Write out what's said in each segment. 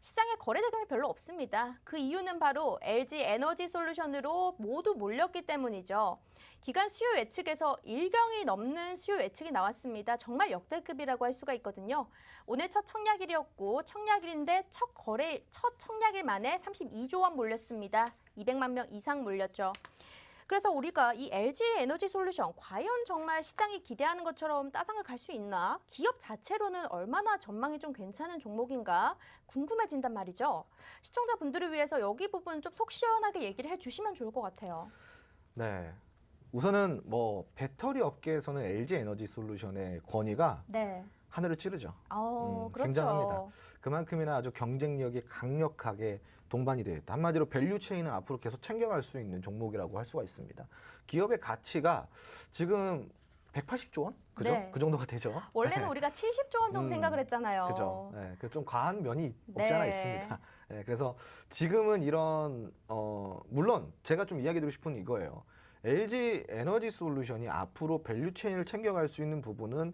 시장에 거래 대금이 별로 없습니다. 그 이유는 바로 LG 에너지 솔루션으로 모두 몰렸기 때문이죠. 기간 수요 예측에서 일경이 넘는 수요 예측이 나왔습니다. 정말 역대급이라고 할 수가 있거든요. 오늘 첫 청약일이었고 청약일인데 첫 거래 첫 청약일 만에 32조 원 몰렸습니다. 200만 명 이상 몰렸죠. 그래서 우리가 이 LG 에너지 솔루션 과연 정말 시장이 기대하는 것처럼 따상을 갈 수 있나? 기업 자체로는 얼마나 전망이 좀 괜찮은 종목인가 궁금해진단 말이죠. 시청자분들을 위해서 여기 부분 좀 속 시원하게 얘기를 해 주시면 좋을 것 같아요. 네. 우선은 뭐 배터리 업계에서는 LG 에너지 솔루션의 권위가 네. 하늘을 찌르죠. 어, 음, 그렇죠. 굉장합니다. 그만큼이나 아주 경쟁력이 강력하게 동반이 되어 있다. 한마디로 밸류 체인을 앞으로 계속 챙겨갈 수 있는 종목이라고 할 수가 있습니다. 기업의 가치가 지금 180조 원? 그죠? 네. 그 정도가 되죠. 원래는 네. 우리가 70조 원 정도 음, 생각을 했잖아요. 그죠. 네, 그좀 과한 면이 없지 않아 네. 있습니다. 네, 그래서 지금은 이런 어 물론 제가 좀 이야기 드리고 싶은 이거예요. LG 에너지 솔루션이 앞으로 밸류 체인을 챙겨갈 수 있는 부분은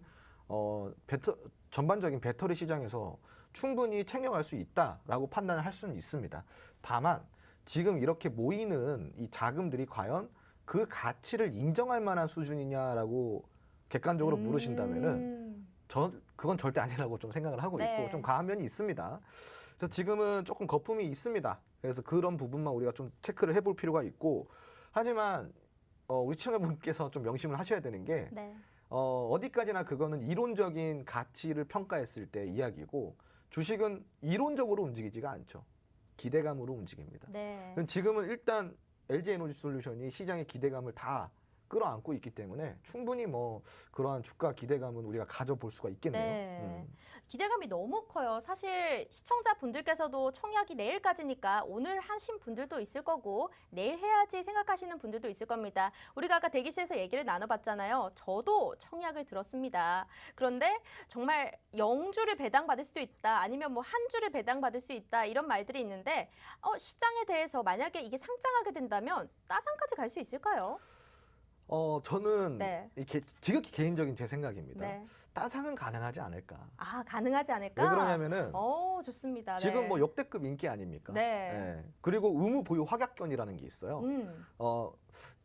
어 배터 전반적인 배터리 시장에서 충분히 챙겨갈 수 있다라고 판단을 할 수는 있습니다. 다만 지금 이렇게 모이는 이 자금들이 과연 그 가치를 인정할 만한 수준이냐라고 객관적으로 물으신다면은 음, 저 그건 절대 아니라고 좀 생각을 하고 네. 있고 좀 과한 면이 있습니다. 그래서 지금은 조금 거품이 있습니다. 그래서 그런 부분만 우리가 좀 체크를 해볼 필요가 있고 하지만 어, 우리 시청자분께서 좀 명심을 하셔야 되는 게 네. 어, 어디까지나 그거는 이론적인 가치를 평가했을 때 이야기고 주식은 이론적으로 움직이지가 않죠. 기대감으로 움직입니다. 네. 그럼 지금은 일단 LG 에너지 솔루션이 시장의 기대감을 다 끌어안고 있기 때문에 충분히 뭐 그러한 주가 기대감은 우리가 가져볼 수가 있겠네요. 네. 음. 기대감이 너무 커요. 사실 시청자분들께서도 청약이 내일까지니까 오늘 하신 분들도 있을 거고 내일 해야지 생각하시는 분들도 있을 겁니다. 우리가 아까 대기실에서 얘기를 나눠봤잖아요. 저도 청약을 들었습니다. 그런데 정말 영주를 배당받을 수도 있다. 아니면 뭐 한 주를 배당받을 수 있다. 이런 말들이 있는데 어, 시장에 대해서 만약에 이게 상장하게 된다면 따상까지 갈 수 있을까요? 어 저는 네. 이 개, 지극히 개인적인 제 생각입니다. 네. 따상은 가능하지 않을까. 아 가능하지 않을까? 왜 그러냐면은 어 좋습니다. 지금 네. 뭐 역대급 인기 아닙니까? 네. 예. 그리고 의무 보유 확약권이라는 게 있어요. 음. 어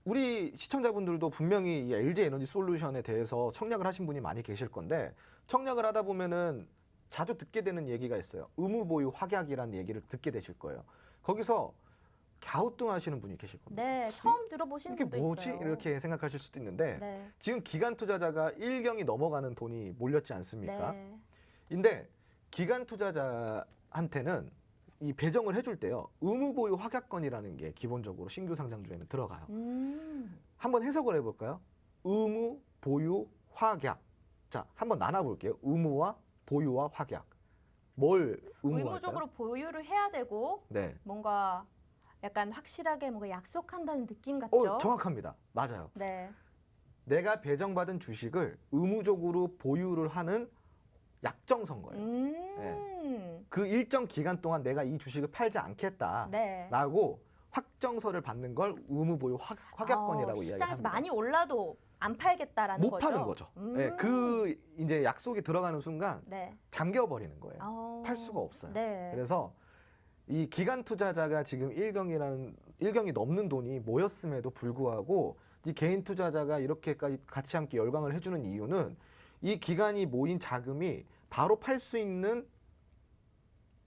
우리 시청자분들도 분명히 이 LG 에너지 솔루션에 대해서 청약을 하신 분이 많이 계실 건데 청약을 하다 보면은 자주 듣게 되는 얘기가 있어요. 의무 보유 확약이라는 얘기를 듣게 되실 거예요. 거기서 갸우뚱하시는 분이 계실 겁니다. 네, 처음 들어보시는 이게 분도 뭐지? 있어요. 이렇게 생각하실 수도 있는데 네. 지금 기관 투자자가 일경이 넘어가는 돈이 몰렸지 않습니까? 네. 근데 기관 투자자한테는 이 배정을 해줄 때요 의무 보유 확약권이라는 게 기본적으로 신규 상장주에는 들어가요. 음. 한번 해석을 해볼까요? 의무 보유 확약. 자, 한번 나눠볼게요. 의무와 보유와 확약. 뭘 의무할까요? 의무적으로 보유를 해야 되고 네. 뭔가 약간 확실하게 뭔가 약속한다는 느낌 같죠? 어, 정확합니다. 맞아요. 네. 내가 배정받은 주식을 의무적으로 보유를 하는 약정선 거예요. 음. 그 일정 기간 동안 내가 이 주식을 팔지 않겠다라고 네. 확정서를 받는 걸 의무 보유 확, 확약권이라고 어, 시장에서 이야기합니다. 많이 올라도 안 팔겠다라는 못 거죠. 파는 거죠. 음. 네, 그 이제 약속이 들어가는 순간 네. 잠겨 버리는 거예요. 어. 팔 수가 없어요. 네. 그래서 이 기간 투자자가 지금 일경이라는 일경이 넘는 돈이 모였음에도 불구하고 이 개인 투자자가 이렇게까지 같이 함께 열광을 해주는 이유는 이 기간이 모인 자금이 바로 팔 수 있는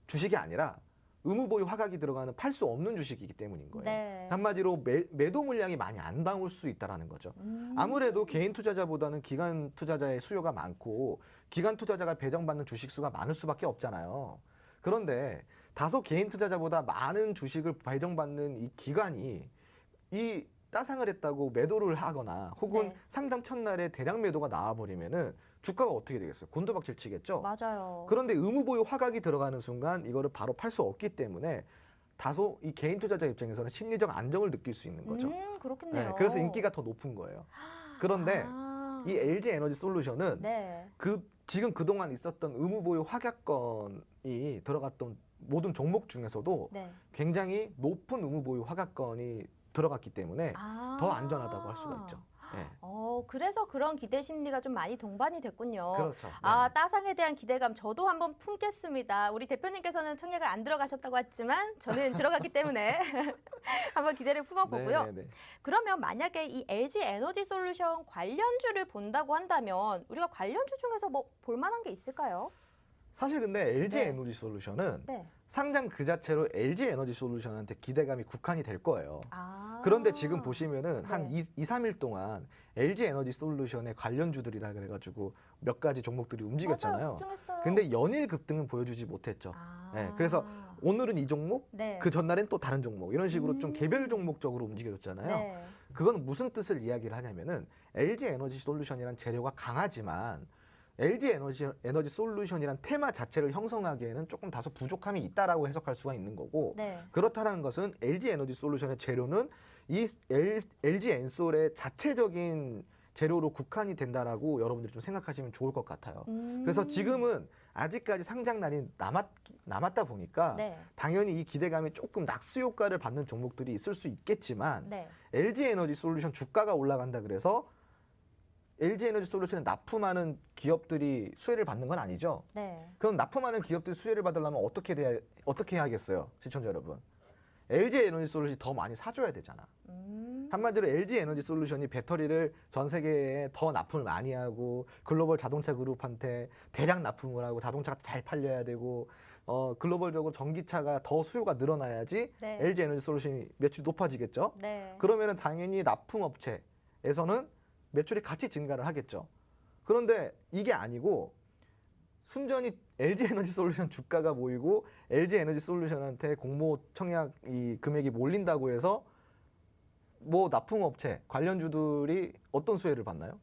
주식이 아니라 의무 보유 화각이 들어가는 팔 수 없는 주식이기 때문인 거예요. 네. 한마디로 매, 매도 물량이 많이 안 나올 수 있다라는 거죠. 음. 아무래도 개인 투자자보다는 기관 투자자의 수요가 많고 기관 투자자가 배정받는 주식 수가 많을 수밖에 없잖아요. 그런데 다소 개인 투자자보다 많은 주식을 배정받는 이 기관이 이 따상을 했다고 매도를 하거나 혹은 네. 상당 첫날에 대량 매도가 나와버리면은 주가가 어떻게 되겠어요? 곤두박질 치겠죠. 맞아요. 그런데 의무 보유 화각이 들어가는 순간 이거를 바로 팔 수 없기 때문에 다소 이 개인 투자자 입장에서는 심리적 안정을 느낄 수 있는 거죠. 음, 그렇겠네요. 네, 그래서 인기가 더 높은 거예요. 그런데 아. 이 LG 에너지 솔루션은 네. 그 지금 그동안 있었던 의무 보유 확약권이 들어갔던 모든 종목 중에서도 네. 굉장히 높은 의무 보유 확약권이 들어갔기 때문에 아. 더 안전하다고 할 수가 있죠. 네. 어, 어, 그래서 그런 기대 심리가 좀 많이 동반이 됐군요. 그렇죠. 아, 네. 따상에 대한 기대감 저도 한번 품겠습니다. 우리 대표님께서는 청약을 안 들어가셨다고 했지만 저는 들어갔기 때문에 한번 기대를 품어보고요. 네, 네, 네. 그러면 만약에 이 LG 에너지 솔루션 관련주를 본다고 한다면 우리가 관련주 중에서 뭐 볼만한 게 있을까요? 사실 근데 LG 네. 에너지 솔루션은 네. 상장 그 자체로 LG 에너지 솔루션한테 기대감이 국한이 될 거예요. 아. 그런데 지금 보시면은 한 네. 2, 3일 동안 LG 에너지 솔루션의 관련주들이라 그래가지고 몇 가지 종목들이 맞아요. 움직였잖아요. 걱정했어요. 근데 연일 급등은 보여주지 못했죠. 아. 네, 그래서 오늘은 이 종목, 네. 그 전날엔 또 다른 종목 이런 식으로 좀 음. 개별 종목적으로 움직여줬잖아요. 네. 그건 무슨 뜻을 이야기를 하냐면은 LG 에너지 솔루션이란 재료가 강하지만 LG 에너지 에너지 솔루션이란 테마 자체를 형성하기에는 조금 다소 부족함이 있다라고 해석할 수가 있는 거고 네. 그렇다는 것은 LG 에너지 솔루션의 재료는 이 L, LG 엔솔의 자체적인 재료로 국한이 된다라고 여러분들이 좀 생각하시면 좋을 것 같아요. 음. 그래서 지금은 아직까지 상장 날이 남았 남았다 보니까 네. 당연히 이 기대감이 조금 낙수 효과를 받는 종목들이 있을 수 있겠지만 네. LG 에너지 솔루션 주가가 올라간다 그래서 LG 에너지 솔루션에 납품하는 기업들이 수혜를 받는 건 아니죠. 네. 그럼 납품하는 기업들이 수혜를 받으려면 어떻게 돼야 어떻게 해야겠어요, 시청자 여러분? LG 에너지 솔루션이 더 많이 사줘야 되잖아. 음. 한마디로 LG 에너지 솔루션이 배터리를 전 세계에 더 납품을 많이 하고 글로벌 자동차 그룹한테 대량 납품을 하고 자동차가 잘 팔려야 되고 어 글로벌적으로 전기차가 더 수요가 늘어나야지 네. LG 에너지 솔루션이 매출이 높아지겠죠. 네. 그러면은 당연히 납품 업체에서는 매출이 같이 증가를 하겠죠. 그런데 이게 아니고 순전히 LG 에너지 솔루션 주가가 모이고 LG 에너지 솔루션한테 공모 청약 이 금액이 몰린다고 해서 뭐 납품 업체 관련주들이 어떤 수혜를 받나요?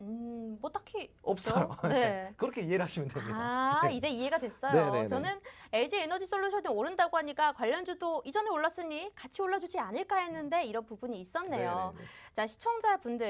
음, 뭐 딱히 없어요. 없죠? 네. 그렇게 이해를 하시면 됩니다. 아, 네. 이제 이해가 됐어요. 네, 네, 네. 저는 LG 에너지 솔루션이 오른다고 하니까 관련주도 이전에 올랐으니 같이 올라주지 않을까 했는데 이런 부분이 있었네요. 네, 네, 네. 자, 시청자분들